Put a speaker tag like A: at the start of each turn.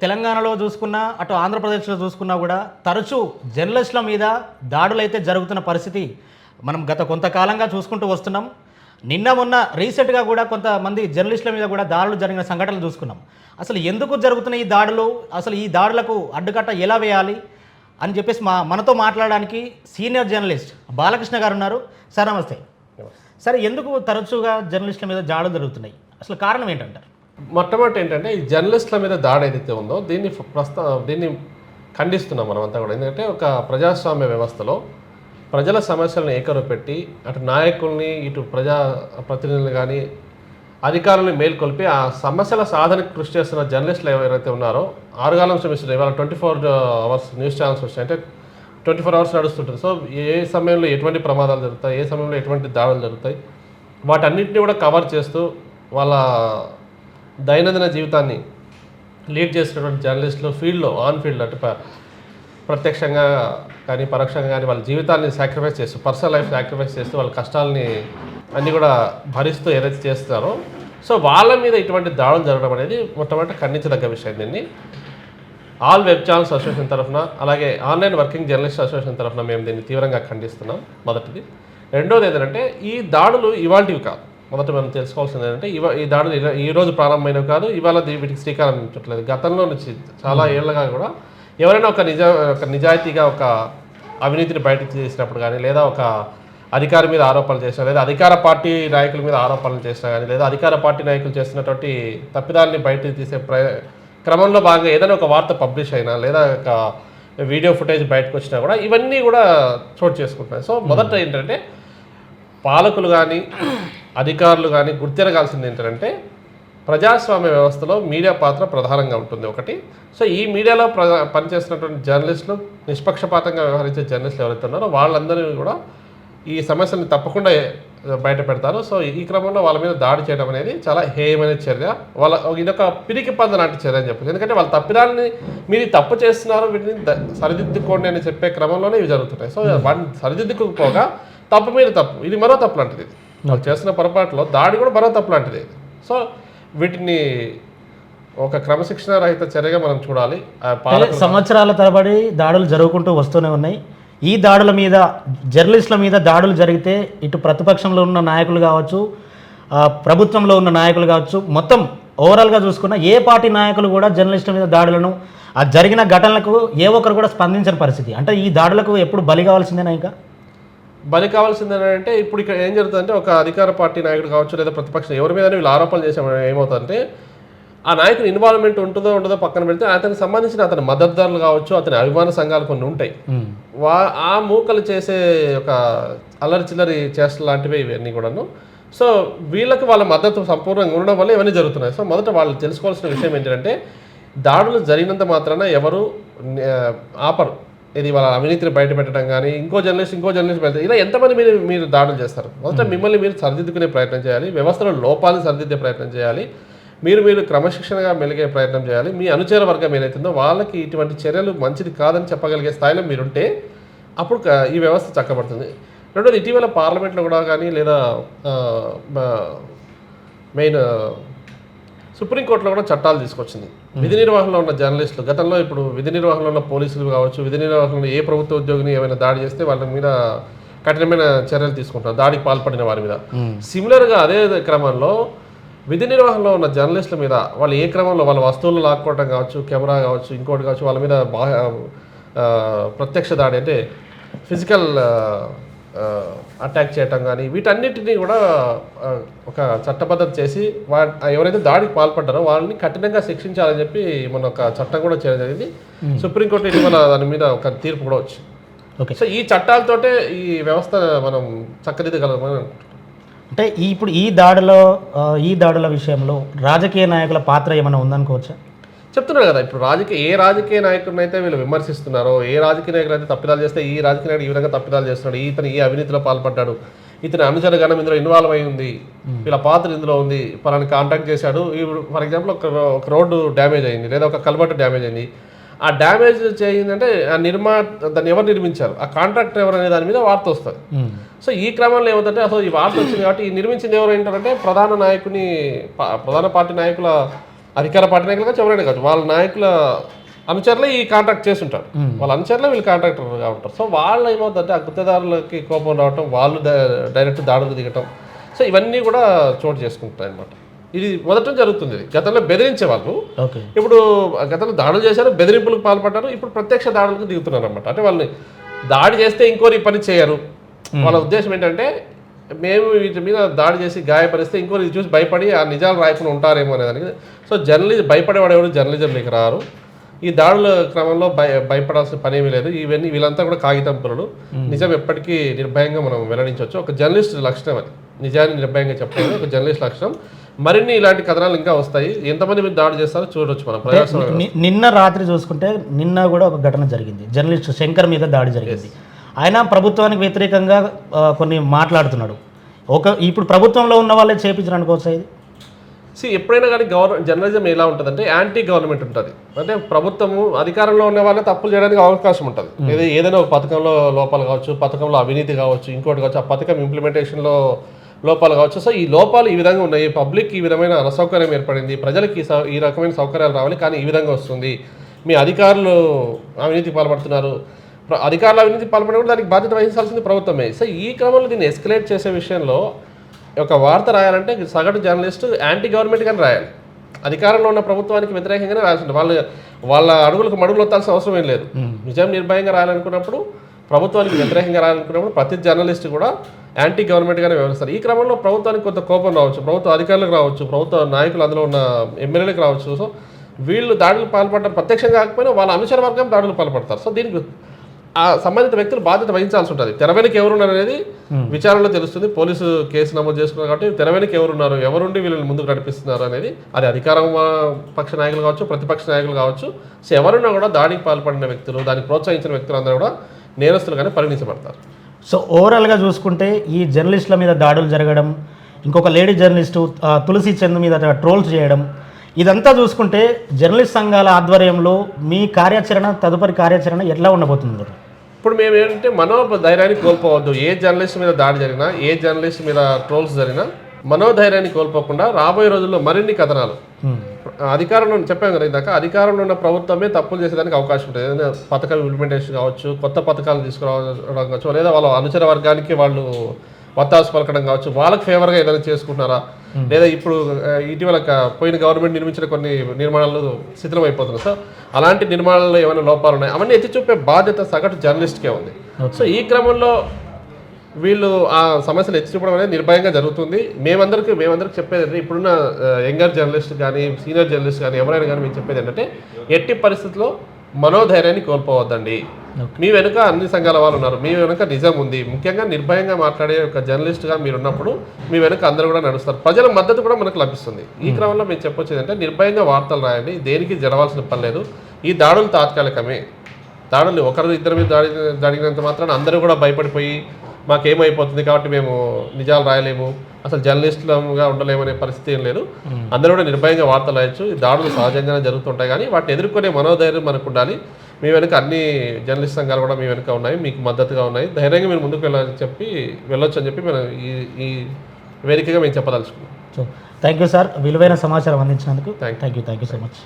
A: తెలంగాణలో చూసుకున్నా అటు ఆంధ్రప్రదేశ్లో చూసుకున్నా కూడా తరచూ జర్నలిస్టుల మీద దాడులు అయితే జరుగుతున్న పరిస్థితి మనం గత కొంతకాలంగా చూసుకుంటూ వస్తున్నాం. నిన్న మొన్న రీసెంట్గా కూడా కొంతమంది జర్నలిస్టుల మీద కూడా దాడులు జరిగిన సంఘటనలు చూసుకున్నాం. అసలు ఎందుకు జరుగుతున్న ఈ దాడులు? అసలు ఈ దాడులకు అడ్డుకట్ట ఎలా వేయాలి? అని చెప్పేసి మా మనతో మాట్లాడడానికి సీనియర్ జర్నలిస్ట్ బాలకృష్ణ గారు ఉన్నారు. సార్ నమస్తే. సరే ఎందుకు తరచుగా జర్నలిస్టుల మీద దాడులు జరుగుతున్నాయి? అసలు కారణం ఏంటంటారు?
B: మొట్టమొదటి ఏంటంటే ఈ జర్నలిస్టుల మీద దాడి ఏదైతే ఉందో దీన్ని ప్రస్తుతం దీన్ని ఖండిస్తున్నాం మనం కూడా. ఎందుకంటే ఒక ప్రజాస్వామ్య వ్యవస్థలో ప్రజల సమస్యలను ఏకరు పెట్టి అటు నాయకుల్ని ఇటు ప్రజా ప్రతినిధులు కానీ అధికారులను మేల్కొల్పి ఆ సమస్యల సాధనకు కృషి చేస్తున్న జర్నలిస్టులు ఎవరైతే ఉన్నారో ఆరుగాలం శ్రమిస్తున్నారు ఇవాళ twenty four hours news channels వచ్చాయి. అంటే ట్వంటీ ఫోర్ అవర్స్ నడుస్తుంటుంది. సో ఏ సమయంలో ఎటువంటి ప్రమాదాలు జరుగుతాయి ఏ సమయంలో ఎటువంటి దాడులు జరుగుతాయి వాటన్నిటిని కూడా కవర్ చేస్తూ వాళ్ళ దైనందిన జీవితాన్ని లీడ్ చేసినటువంటి జర్నలిస్టులు ఫీల్డ్లో ఆన్ ఫీల్డ్ అంటే ప్రత్యక్షంగా కానీ పరోక్షంగా కానీ వాళ్ళ జీవితాన్ని సాక్రిఫైస్ చేస్తూ పర్సనల్ లైఫ్ సాక్రిఫైస్ చేస్తూ వాళ్ళ కష్టాలని అన్నీ కూడా భరిస్తూ ఏదైతే చేస్తున్నారో సో వాళ్ళ మీద ఇటువంటి దాడులు జరగడం అనేది మొట్టమొదటి ఖండించదగ్గ విషయం దీన్ని. ఆల్ వెబ్ ఛానల్స్ అసోసియేషన్ తరఫున అలాగే ఆన్లైన్ వర్కింగ్ జర్నలిస్ట్ అసోసియేషన్ తరఫున మేము దీన్ని తీవ్రంగా ఖండిస్తున్నాం. మొదటిది. రెండోది ఏంటంటే ఈ దాడులు ఇవాళవి కాదు. మొదట మనం తెలుసుకోవాల్సింది ఏంటంటే ఇవ ఈ దాడులు ఈ రోజు ప్రారంభమైనవి కాదు ఇవాళ వీటికి శ్రీకారం చుట్టలేదు. గతంలో నుంచి చాలా ఏళ్ళగా కూడా ఎవరైనా ఒక నిజ ఒక నిజాయితీగా ఒక అవినీతిని బయటకు చేసినప్పుడు కానీ లేదా ఒక అధికారి మీద ఆరోపణలు చేసినా లేదా అధికార పార్టీ నాయకుల మీద ఆరోపణలు చేసినా కానీ లేదా అధికార పార్టీ నాయకులు చేస్తున్నటువంటి తప్పిదాలని బయటకు తీసే ప్ర క్రమంలో భాగంగా ఏదైనా ఒక వార్త పబ్లిష్ అయినా లేదా ఒక వీడియో ఫుటేజ్ బయటకు వచ్చినా కూడా ఇవన్నీ కూడా చోటు చేసుకుంటున్నాయి. సో మొదట ఏంటంటే పాలకులు కానీ అధికారులు కానీ గుర్తిరగాల్సింది ఏంటంటే ప్రజాస్వామ్య వ్యవస్థలో మీడియా పాత్ర ప్రధానంగా ఉంటుంది ఒకటి. సో ఈ మీడియాలో ప్ర పనిచేస్తున్నటువంటి జర్నలిస్టులు నిష్పక్షపాతంగా వ్యవహరించే జర్నలిస్టులు ఎవరైతే ఉన్నారో వాళ్ళందరినీ కూడా ఈ సమస్యని తప్పకుండా బయట పెడతారు. సో ఈ క్రమంలో వాళ్ళ మీద దాడి చేయడం అనేది చాలా హేయమైన చర్య. వాళ్ళ ఇదొక పిరికి పంద లాంటి చర్య అని చెప్పచ్చు. ఎందుకంటే వాళ్ళ తప్పిదాలని మీరు తప్పు చేస్తున్నారు వీటిని సరిదిద్దుకోండి అని చెప్పే క్రమంలోనే ఇవి జరుగుతున్నాయి సో వాటిని సరిదిద్దుకోకపోగా తప్పు మీద తప్పు. ఇది మరో తప్పు లాంటిది. వాళ్ళు చేస్తున్న పొరపాటులో దాడి కూడా మరో తప్పు లాంటిది. సో వీటిని ఒక క్రమశిక్షణ రహిత చర్యగా మనం చూడాలి.
A: సంవత్సరాల తరబడి దాడులు జరుగుకుంటూ వస్తూనే ఉన్నాయి. ఈ దాడుల మీద జర్నలిస్టుల మీద దాడులు జరిగితే ఇటు ప్రతిపక్షంలో ఉన్న నాయకులు కావచ్చు ప్రభుత్వంలో ఉన్న నాయకులు కావచ్చు మొత్తం ఓవరాల్గా చూసుకున్న ఏ పార్టీ నాయకులు కూడా జర్నలిస్టుల మీద దాడులను ఆ జరిగిన ఘటనలకు ఏ ఒక్కరు కూడా స్పందించని పరిస్థితి. అంటే ఈ దాడులకు ఎప్పుడు బలి కావాల్సిందేనా ఇంకా?
B: బలి కావాల్సింది ఏంటంటే ఇప్పుడు ఇక్కడ ఏం జరుగుతుందంటే ఒక అధికార పార్టీ నాయకుడు కావచ్చు లేదా ప్రతిపక్షం ఎవరి మీద వీళ్ళు ఆరోపణలు చేసామని ఏమవుతుందంటే ఆ నాయకుని ఇన్వాల్వ్మెంట్ ఉంటుందో ఉండదో పక్కన పెడితే అతనికి సంబంధించిన అతని మద్దతుదారులు కావచ్చు అతని అభిమాన సంఘాలు కొన్ని ఉంటాయి. వా ఆ మూకలు చేసే ఒక అల్లరి చిల్లరి చేష్టలు లాంటివి ఇవన్నీ కూడాను. సో వీళ్ళకి వాళ్ళ మద్దతు సంపూర్ణంగా ఉండడం వల్ల ఇవన్నీ జరుగుతున్నాయి. సో మొదట వాళ్ళు తెలుసుకోవాల్సిన విషయం ఏంటంటే దాడులు జరిగినంత మాత్రాన ఎవరు ఆపరు. ఇది వాళ్ళ అవినీతిని బయట పెట్టడం కానీ ఇంకో జర్నలిస్ట్ ఇంకో జర్నలిస్ట్ బయట ఇలా ఎంతమంది మీరు మీరు దాడులు చేస్తారు? మొదట మిమ్మల్ని మీరు సరిదిద్దుకునే ప్రయత్నం చేయాలి వ్యవస్థలో లోపాలను సరిదిద్దే ప్రయత్నం చేయాలి మీరు మీరు క్రమశిక్షణగా మెలిగే ప్రయత్నం చేయాలి మీ అనుచర వర్గం ఏదైతుందో వాళ్ళకి ఇటువంటి చర్యలు మంచిది కాదని చెప్పగలిగే స్థాయిలో మీరుంటే అప్పుడు ఈ వ్యవస్థ చక్కబడుతుంది. రెండోది ఇటీవల పార్లమెంట్లో కూడా కానీ లేదా మెయిన్ సుప్రీంకోర్టులో కూడా చట్టాలు తీసుకొచ్చింది. విధి నిర్వహణలో ఉన్న జర్నలిస్టులు గతంలో ఇప్పుడు విధి నిర్వహణలో ఉన్న పోలీసులు కావచ్చు విధి నిర్వహణలో ఏ ప్రభుత్వ ఉద్యోగిని ఏమైనా దాడి చేస్తే వాళ్ళ మీద కఠినమైన చర్యలు తీసుకుంటారు దాడికి పాల్పడిన వారి మీద. సిమిలర్గా అదే క్రమంలో విధి నిర్వహణలో ఉన్న జర్నలిస్టుల మీద వాళ్ళు ఏ క్రమంలో వాళ్ళ వస్తువులు లాక్కోవడం కావచ్చు కెమెరా కావచ్చు ఇంకోటి కావచ్చు వాళ్ళ మీద ప్రత్యక్ష దాడి అంటే ఫిజికల్ అటాక్ చేయటం కానీ వీటన్నిటిని కూడా ఒక చట్టబద్ధత చేసి వా ఎవరైతే దాడికి పాల్పడ్డారో వాళ్ళని కఠినంగా శిక్షించాలని చెప్పి మన ఒక చట్టం కూడా చేయడం జరిగింది. సుప్రీంకోర్టు ఇటీవల దాని మీద ఒక తీర్పు కూడా వచ్చింది.
A: ఓకే.
B: సో ఈ చట్టాలతోటే ఈ వ్యవస్థ మనం చక్కదిద్దగలమని అనుకుంటున్నాం.
A: అంటే ఇప్పుడు ఈ దాడిలో ఈ దాడుల విషయంలో రాజకీయ నాయకుల పాత్ర ఏమైనా ఉందనుకోవచ్చా?
B: చెప్తున్నారు కదా ఇప్పుడు రాజకీయ ఏ రాజకీయ నాయకుడిని అయితే వీళ్ళు విమర్శిస్తున్నారో ఏ రాజకీయ నాయకుడు అయితే తప్పిదాలు చేస్తే ఈ రాజకీయ నాయకుడు ఈ విధంగా తప్పిదాలు చేస్తున్నాడు ఇతను ఈ అవినీతిలో పాల్పడ్డాడు ఇతని అనుచర గణం ఇందులో ఇన్వాల్వ్ అయి ఉంది వీళ్ళ పాత్ర ఇందులో ఉంది పలాని కాంటాక్ట్ చేశాడు ఇప్పుడు ఫర్ ఎగ్జాంపుల్ ఒక ఒక రోడ్డు డ్యామేజ్ అయింది లేదా ఒక కల్వర్ట్ డ్యామేజ్ అయింది ఆ డ్యామేజ్ చేయిందంటే ఆ నిర్మా దాన్ని ఎవరు నిర్మించారు? ఆ కాంట్రాక్టర్ ఎవరు అనే దాని మీద వార్త వస్తుంది. సో ఈ క్రమంలో ఏమవుతుందంటే అసలు ఈ వార్త వచ్చింది కాబట్టి ఈ నిర్మించింది ఎవరు ఏంటంటే ప్రధాన నాయకుని ప్రధాన పార్టీ నాయకుల అధికార పార్టీ నాయకులు కావచ్చు ఎవరైనా కావచ్చు వాళ్ళ నాయకుల అనుచరులే ఈ కాంట్రాక్ట్ చేసి ఉంటారు వాళ్ళ అనుచరులే వీళ్ళు కాంట్రాక్టర్గా ఉంటారు. సో వాళ్ళు ఏమవుతుందంటే ఆ గుత్తేదారులకి కోపం రావటం వాళ్ళు డైరెక్ట్ దాడులు దిగటం. సో ఇవన్నీ కూడా చోటు చేసుకుంటాయి అనమాట ఇది మొదట జరుగుతుంది ఇది. గతంలో బెదిరించే వాళ్ళు. ఇప్పుడు గతంలో దాడులు చేశారు బెదిరింపులకు పాల్పడ్డారు ఇప్పుడు ప్రత్యక్ష దాడులకు దిగుతున్నారు అనమాట అంటే వాళ్ళని దాడి చేస్తే ఇంకోరి పని చేయరు. వాళ్ళ ఉద్దేశం ఏంటంటే మేము వీటి మీద దాడి చేసి గాయపరిస్తే ఇది చూసి భయపడి ఆ నిజాలు రాయకుండా ఉంటారేమో అనేదానికి సో జర్నలిజం భయపడేవాడు ఎవరు జర్నలిజంలోకి రారు. ఈ దాడుల క్రమంలో భయ భయపడాల్సిన పని ఏమీ లేదు. ఇవన్నీ వీళ్ళంతా కూడా కాగితం పనులు నిజం ఎప్పటికీ నిర్భయంగా మనం వెల్లడించవచ్చు. ఒక జర్నలిస్ట్ లక్షణం అది. నిజాన్ని నిర్భయంగా చెప్పడం ఒక జర్నలిస్ట్ లక్షణం. మరిన్ని ఇలాంటి కథనాలు ఇంకా వస్తాయి. ఎంతమంది మీద దాడి చేస్తారో చూడొచ్చు మనం.
A: నిన్న రాత్రి చూసుకుంటే నిన్న కూడా ఒక ఘటన జరిగింది. జర్నలిస్ట్ శంకర్ మీద దాడి జరిగింది. ఆయన ప్రభుత్వానికి వ్యతిరేకంగా కొన్ని మాట్లాడుతున్నాడు. ఒక ఇప్పుడు ప్రభుత్వంలో ఉన్న వాళ్ళే చేపించారు అనుకోవచ్చా ఇది?
B: సి ఎప్పుడైనా కానీ గవర్నమెంట్ జర్నలిజం ఎలా ఉంటుందంటే యాంటీ గవర్నమెంట్ ఉంటుంది. అంటే ప్రభుత్వము అధికారంలో ఉన్న వాళ్ళే తప్పులు చేయడానికి అవకాశం ఉంటుంది. ఏదో ఏదైనా ఒక పథకంలో లోపాలు కావచ్చు పథకంలో అవినీతి కావచ్చు ఇంకోటి కావచ్చు ఆ పథకం ఇంప్లిమెంటేషన్లో లోపాలు కావచ్చు. సో ఈ లోపాలు ఈ విధంగా ఉన్నాయి. పబ్లిక్ ఈ విధమైన అసౌకర్యం ఏర్పడింది. ప్రజలకి ఈ సౌ- ఈ రకమైన సౌకర్యాలు రావాలి. కానీ ఈ విధంగా వస్తుంది. మీ అధికారులు అవినీతి పాల్పడుతున్నారు. అధికారులు అవినీతి పాల్పడినప్పుడు దానికి బాధ్యత వహించాల్సింది ప్రభుత్వమే. సో ఈ క్రమంలో దీన్ని ఎస్కలేట్ చేసే విషయంలో ఒక వార్త రాయాలంటే సగటు జర్నలిస్ట్ యాంటీ గవర్నమెంట్ గానే రాయాలి. అధికారంలో ఉన్న ప్రభుత్వానికి వ్యతిరేకంగానే రాయాల్సింది. వాళ్ళు వాళ్ళ అడుగులకు మడుగులు వత్తాల్సిన అవసరం ఏం లేదు. నిజం నిర్భయంగా రాయాలనుకున్నప్పుడు ప్రభుత్వానికి వ్యతిరేకంగా రాయాలనుకున్నప్పుడు ప్రతి జర్నలిస్ట్ కూడా యాంటీ గవర్నమెంట్గానే వ్యవహరిస్తారు. ఈ క్రమంలో ప్రభుత్వానికి కొంత కోపం రావచ్చు. ప్రభుత్వ అధికారులకు రావచ్చు. ప్రభుత్వ నాయకులు అందులో ఉన్న ఎమ్మెల్యేలకు రావచ్చు. సో వీళ్ళు దాడులు పాల్పడడం ప్రత్యక్షంగా కాకపోయినా వాళ్ళ అనుచర వర్గం దాడులు పాల్పడతారు. సో దీనికి ఆ సంబంధిత వ్యక్తులు బాధ్యత వహించాల్సి ఉంటుంది. తెర వెనుక ఎవరున్నారు అనేది విచారణలో తెలుస్తుంది. పోలీసు కేసు నమోదు చేసుకున్నారు కాబట్టి తెర వెనుక ఎవరున్నారు ఎవరుండి వీళ్ళని ముందుకు నడిపిస్తున్నారు అనేది అది అధికారం పక్ష నాయకులు కావచ్చు ప్రతిపక్ష నాయకులు కావచ్చు. సో ఎవరున్నా కూడా దాడికి పాల్పడిన వ్యక్తులు దానికి ప్రోత్సహించిన వ్యక్తులు అందరూ కూడా నేరస్తులుగానే పరిగణించబడతారు.
A: సో ఓవరాల్గా చూసుకుంటే ఈ జర్నలిస్టుల మీద దాడులు జరగడం ఇంకొక లేడీ జర్నలిస్టు తులసి చంద్ మీద ట్రోల్స్ చేయడం ఇదంతా చూసుకుంటే జర్నలిస్ట్ సంఘాల ఆధ్వర్యంలో మీ కార్యాచరణ తదుపరి కార్యాచరణ ఎట్లా ఉండబోతుంది?
B: ఇప్పుడు మేము ఏంటంటే మనోధైర్యాన్ని కోల్పోవద్దు. ఏ జర్నలిస్ట్ మీద దాడి జరిగినా ఏ జర్నలిస్ట్ మీద ట్రోల్స్ జరిగినా మనోధైర్యాన్ని కోల్పోకుండా రాబోయే రోజుల్లో మరిన్ని కథనాలు.
A: Hmm.
B: అధికారంలో చెప్పాం కదా ఇందాక అధికారంలో ఉన్న ప్రభుత్వమే తప్పులు చేసేదానికి అవకాశం ఉంటుంది. ఏదైనా పథకం ఇంప్లిమెంటేషన్ కావచ్చు కొత్త పథకాలు తీసుకురావడం కావచ్చు లేదా వాళ్ళ అనుచర వర్గానికి వాళ్ళు వత్తాసు పలకడం కావచ్చు వాళ్ళకి ఫేవర్గా ఏదైనా చేసుకుంటున్నారా? లేదా ఇప్పుడు ఇటీవల పోయిన గవర్నమెంట్ నిర్మించిన కొన్ని నిర్మాణాలు శిథిలం అయిపోతున్నాయి సో అలాంటి నిర్మాణాల్లో ఏమైనా లోపాలు ఉన్నాయి? అవన్నీ ఎత్తి చూపే బాధ్యత సగటు జర్నలిస్ట్కే ఉంది. సో ఈ క్రమంలో వీళ్ళు ఆ సమస్యలు ఎత్తి చూపడం అనేది నిర్భయంగా జరుగుతుంది. మేమందరికి మేమందరికి చెప్పేది ఏంటంటే ఇప్పుడున్న యంగర్ జర్నలిస్ట్ కానీ సీనియర్ జర్నలిస్ట్ కానీ ఎవరైనా కానీ మేము చెప్పేది ఏంటంటే ఎట్టి పరిస్థితుల్లో మనోధైర్యాన్ని కోల్పోవద్దండి. మీ వెనుక అన్ని సంఘాల వాళ్ళు ఉన్నారు. మీ వెనుక నిజం ఉంది. ముఖ్యంగా నిర్భయంగా మాట్లాడే ఒక జర్నలిస్ట్గా మీరు ఉన్నప్పుడు మీ వెనుక అందరూ కూడా నడుస్తారు. ప్రజల మద్దతు కూడా మనకు లభిస్తుంది. ఈ క్రమంలో మేము చెప్పొచ్చేది అంటే నిర్భయంగా వార్తలు రాయండి. దేనికి జరవాల్సిన పని లేదు. ఈ దాడులు తాత్కాలికమే. దాడులు ఒకరు ఇద్దరి మీద దాడి జరిగినంత మాత్రాన అందరూ కూడా భయపడిపోయి మాకేమైపోతుంది కాబట్టి మేము నిజాలు రాయలేము. అసలు జర్నలిస్టులుగా ఉండలేమనే పరిస్థితి ఏం లేదు. అందరూ కూడా నిర్భయంగా వార్తలు రాయొచ్చు. ఈ దాడులు సహజంగానే జరుగుతుంటాయి కానీ వాటిని ఎదుర్కొనే మనోధైర్యం మనకు ఉండాలి. మీ వెనుక అన్ని జర్నలిస్ట్ సంఘాలు కూడా మీ వెనుక ఉన్నాయి. మీకు మద్దతుగా ఉన్నాయి. ధైర్యంగా మీరు ముందుకు వెళ్ళని చెప్పి వెళ్ళొచ్చు అని చెప్పి మనం ఈ ఈ వేదికగా మేము చెప్పదలుచుకున్నాం.
A: సో థ్యాంక్ యూ సార్ విలువైన సమాచారం అందించినందుకు. Thank you thank you so much